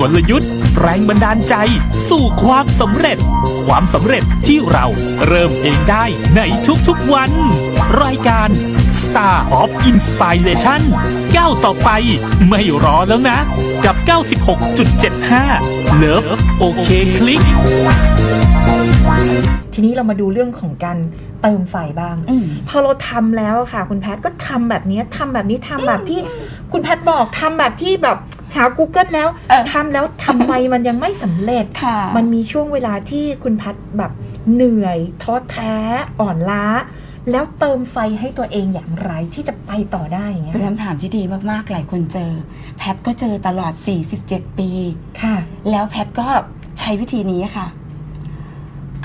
กลยุทธ์ แรงบันดาลใจ สู่ความสำเร็จ ความสำเร็จที่เราเริ่มเองได้ในทุกๆวัน รายการ Star of Inspiration ก้าวต่อไปไม่รอแล้วนะ กับ 96.75 Love โอเคคลิกทีนี้เรามาดูเรื่องของการเติมไฟบ้างอืมพอเราทำแล้วอะค่ะ คุณแพทย์ก็ทำแบบนี้ทำแบบนี้ทำแบบที่คุณแพทย์บอกทำแบบที่แบบ หา Google แล้วเออทำแล้วทำไมมันยังไม่สำเร็จ ค่ะมันมีช่วงเวลาที่คุณแพทย์แบบเหนื่อย ท้อแท้อ่อนล้า แล้วเติมไฟให้ตัวเองอย่างไรที่จะไปต่อได้อย่างเงี้ยเป็นคำถามที่ดีมากๆหลายคนเจอ แพทก็เจอตลอด 47 ปี ค่ะ แล้วแพทก็ใช้วิธีนี้ค่ะ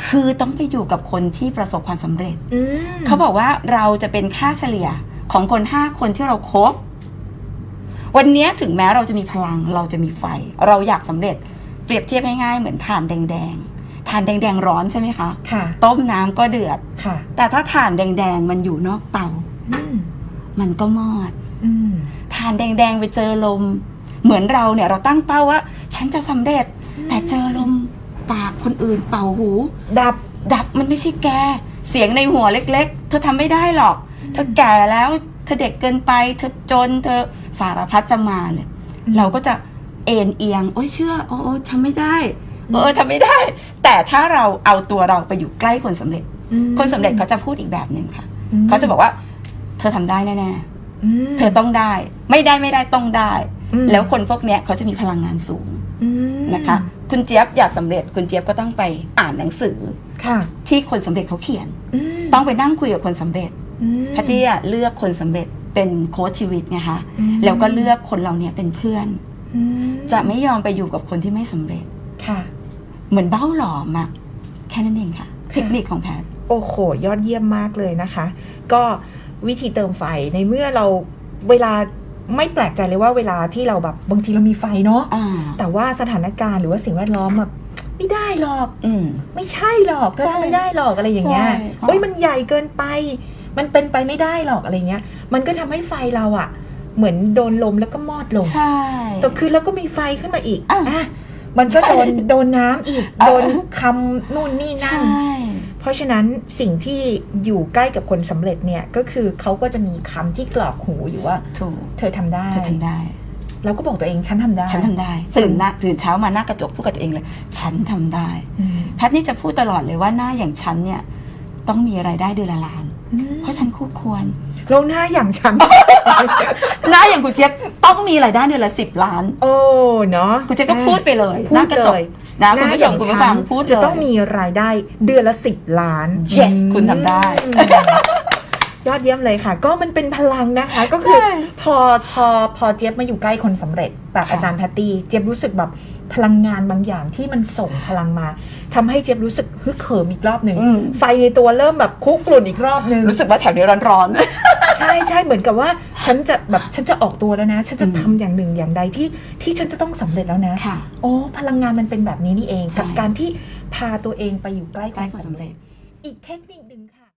คือต้องไปอยู่กับคนที่ประสบความสำเร็จ อืมเขาบอกว่าเราจะเป็นค่าเฉลี่ยของคนห้าคนที่เราครบ วันนี้ถึงแม้เราจะมีพลังเราจะมีไฟ เราอยากสำเร็จเปรียบเทียบง่ายๆเหมือนถ่านแดงๆถ่านแดงๆร้อนใช่ไหมคะค่ะต้มน้ำก็เดือดค่ะ แต่ถ้าถ่านแดงๆมันอยู่นอกเตาอืมมันก็มอดอืมถ่านแดงๆไปเจอลม เหมือนเราเนี่ยเราตั้งเป้าว่า ฉันจะสำเร็จ แต่เจอลมปากคนอื่นเป่าหู ดับดับมันไม่ใช่แก เสียงในหัวเล็ก ๆ เธอทำไม่ได้หรอก เธอแก่แล้ว เธอเด็กเกินไป เธอจน เธอสารพัดจะมาเลยอืมเราก็จะเอ็นเอียง โอ้ยเชื่อโอ้โอ้ทำไม่ได้เออทำไม่ได้ แต่ถ้าเราเอาตัวเราไปอยู่ใกล้คนสำเร็จอืมคนสำเร็จเขาจะพูดอีกแบบหนึ่งค่ะมเขาจะบอกว่า เธอทำได้แน่มๆเธอต้องได้ ไม่ได้ไม่ได้ต้องได้อืมแล้วคนพวกเนี้ยเขาจะมีพลังงานสูงอืมนะคะ คุณเจี๊ยบอยากสำเร็จ คุณเจี๊ยบก็ต้องไปอ่านหนังสือค่ะ ที่คนสำเร็จเขาเขียนอืมต้องไปนั่งคุยกับคนสำเร็จอืม แพทตี้อะเลือกคนสำเร็จเป็นโค้ชชีวิตไงคะอืมแล้วก็เลือกคนเราเนี่ยเป็นเพื่อนอืมจะไม่ยอมไปอยู่กับคนที่ไม่สำเร็จค่ะ เหมือนเบ้าหลอมอะแค่นั้นเองค่ะ เทคนิคของแพทย์โอ้โห ยอดเยี่ยมมากเลยนะคะ ก็วิธีเติมไฟในเมื่อเราเวลาไม่แปลกใจเลยว่าเวลาที่เราแบบบางทีเรามีไฟเนาะอ่าแต่ว่าสถานการณ์หรือว่าสิ่งแวดล้อมแบบไม่ได้หรอกอืมไม่ใช่หรอกเธอใช่ทำไม่ได้หรอกอะไรอย่างเงี้ยใช่ค่ะเอ้ยมันใหญ่เกินไป มันเป็นไปไม่ได้หรอกอะไรเงี้ย มันก็ทำให้ไฟเราอะเหมือนโดนลมแล้วก็มอดลงใช่แต่คือแล้วก็มีไฟขึ้นมาอีกอะอะมันก็โดนโดนน้ำอีกอะโดนคำนู่นนี่ใชนั่น่เพราะฉะนั้นสิ่งที่อยู่ใกล้กับคนสำเร็จเนี่ย ก็คือเขาก็จะมีคำที่กรอกหูอยู่ว่าถูกเธอทำได้เธอทำได้แล้วก็บอกตัวเองฉันทำได้ ฉันทำได้ตื่นหน้าตื่นเช้ามาหน้ากระจกพูดกับตัวเองเลย ฉันทำได้อืมแพทย์นี่จะพูดตลอดเลยว่าหน้าอย่างฉันเนี่ย ต้องมีรายได้เดือนละล้านอืม เพราะฉันคู่ควรลงหน้าอย่างฉัน หน้าอย่างคุณเจี๊ยบต้องมีรายได้เดือนละสิบล้าน โอ้เนาะคุณเจี๊ยบก็พูดไปเลยพูหดน้ากระจเลกยนะหคุณน้าผู้อชย่ามงคุณฉัผู้ฟังนพูดจะเลยต้องมีรายได้เดือนละสิบล้าน Yes คุณทำได้อืมยอดเยี่ยมเลยค่ะ ก็มันเป็นพลังนะคะ ก็คือใช่พอพอพอเจี๊ยบมาอยู่ใกล้คนสำเร็จแบบค่ะอาจารย์แพตตี้เจี๊ยบรู้สึกแบบ พลังงานบางอย่างที่มันส่งพลังมาทำให้เจี๊ยบรู้สึกฮึกเหิมอีกรอบหนึ่งอืมไฟในตัวเริ่มแบบคุกกลุ่นอีกรอบหนึ่งรู้สึกว่าแถวนี้ร้อนใช่ใช่เหมือนกับว่าฉันจะแบบฉันจะออกตัวแล้วนะ ฉันจะอืมทำอย่างหนึ่งอย่างใดที่ที่ฉันจะต้องสำเร็จแล้วนะๆค่ะโอ้พลังงานมันเป็นแบบนี้นี่เองใช่กับการที่พาตัวเองไปอยู่ใกล้คใกล้วามความสำสำเร็เร็จจอีกเทคนิคหนึ่งค่ะ